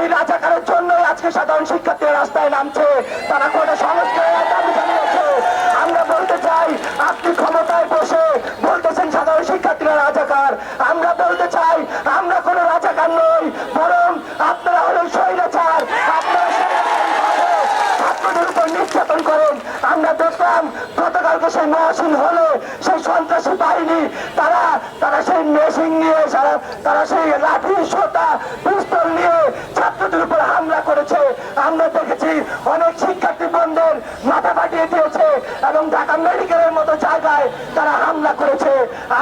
এই রাজাকারের জন্য আজকে সাধারণ শিক্ষার্থীরা রাস্তায় নামছে। তারা কোন সংস্কার আমরা বলতে চাই, আপনি ক্ষমতায় বসে বলতেছেন সাধারণ শিক্ষার্থীরা রাজাকার। আমরা বলতে চাই, আমরা কোন রাজাকার নই, বরং আপনারা হলেন স্বৈরাচার। আপনারা ছাত্রদের উপর নির্যাতন করেন। আমরা দেখলাম, গতকালকে সেই মহাসীন হলে, সেই সন্ত্রাসী বাহিনী, তারা তারা সেই মেশিন নিয়ে তারা সেই লাঠি সোতা দেখেছি, অনেক শিক্ষার্থী বন্ধের মাথা ফাটিয়ে দিয়েছে এবং ঢাকা মেডিকেলের মতো জায়গায় তারা হামলা করেছে।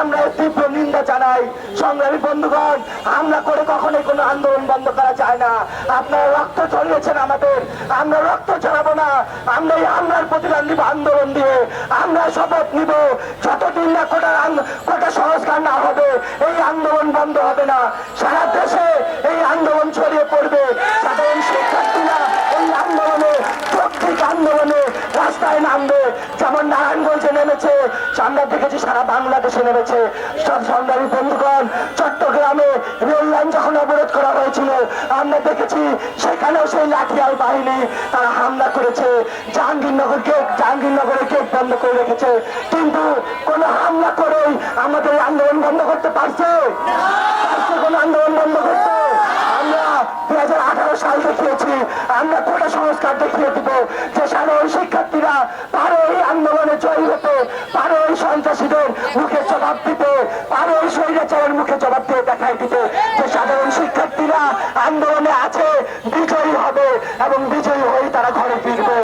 আমরা তীব্র নিন্দা জানাই। সংগ্রামী বন্ধুগণ, হামলা করে কখনোই কোনো আন্দোলন বন্ধ করা যায় না। আপনারা রক্ত ছড়িয়েছেন আমাদের। আমরা রক্ত ছড়াবো না। আমরা এই হামলার প্রতিবাদ নিব, আন্দোলন দিয়ে। আমরা শপথ নিব, যতদিন না কোটা কোটা সংস্কার না হবে, এই আন্দোলন বন্ধ হবে না। সারা দেশে এই আন্দোলন ছড়িয়ে পড়বে সাধারণ শিক্ষার্থীরা এই আন্দোলনে প্রত্যেক আন্দোলনে রাস্তায় নামবে যেমন নারায়ণগঞ্জে নেমেছে, আমরা দেখেছি সারা বাংলাদেশে নেমেছে। সব সংগ্রামী বন্ধুগণ, চট্টগ্রামে রেল লাইন যখন অবরোধ করা হয়েছিল, আমরা দেখেছি সেখানেও সেই লাঠিয়াল বাহিনী তারা হামলা করেছে। জাহাঙ্গীরনগরকে জাহাঙ্গীরনগরের গেট বন্ধ করে রেখেছে। কিন্তু কোনো হামলা করেই আমাদের আন্দোলন বন্ধ করতে পারছে? পারছে কোনো আন্দোলন বন্ধ করতে? আমরা দুই হাজার আঠারো সাল দেখিয়েছি, আমরা কোটা সংস্কার দেখিয়ে দিব। যে সাধারণ শিক্ষার্থীরা পারে এই আন্দোলনে জয়ী হতে পারে এই সন্ত্রাসীদের মুখে জবাব দিতে আরও স্বৈরাচারের মুখে জবাব দিয়ে দেখায় দিতে যে সাধারণ শিক্ষার্থীরা আন্দোলনে আছে, বিজয়ী হবে এবং বিজয়ী হয়ে তারা ঘরে ফিরবে।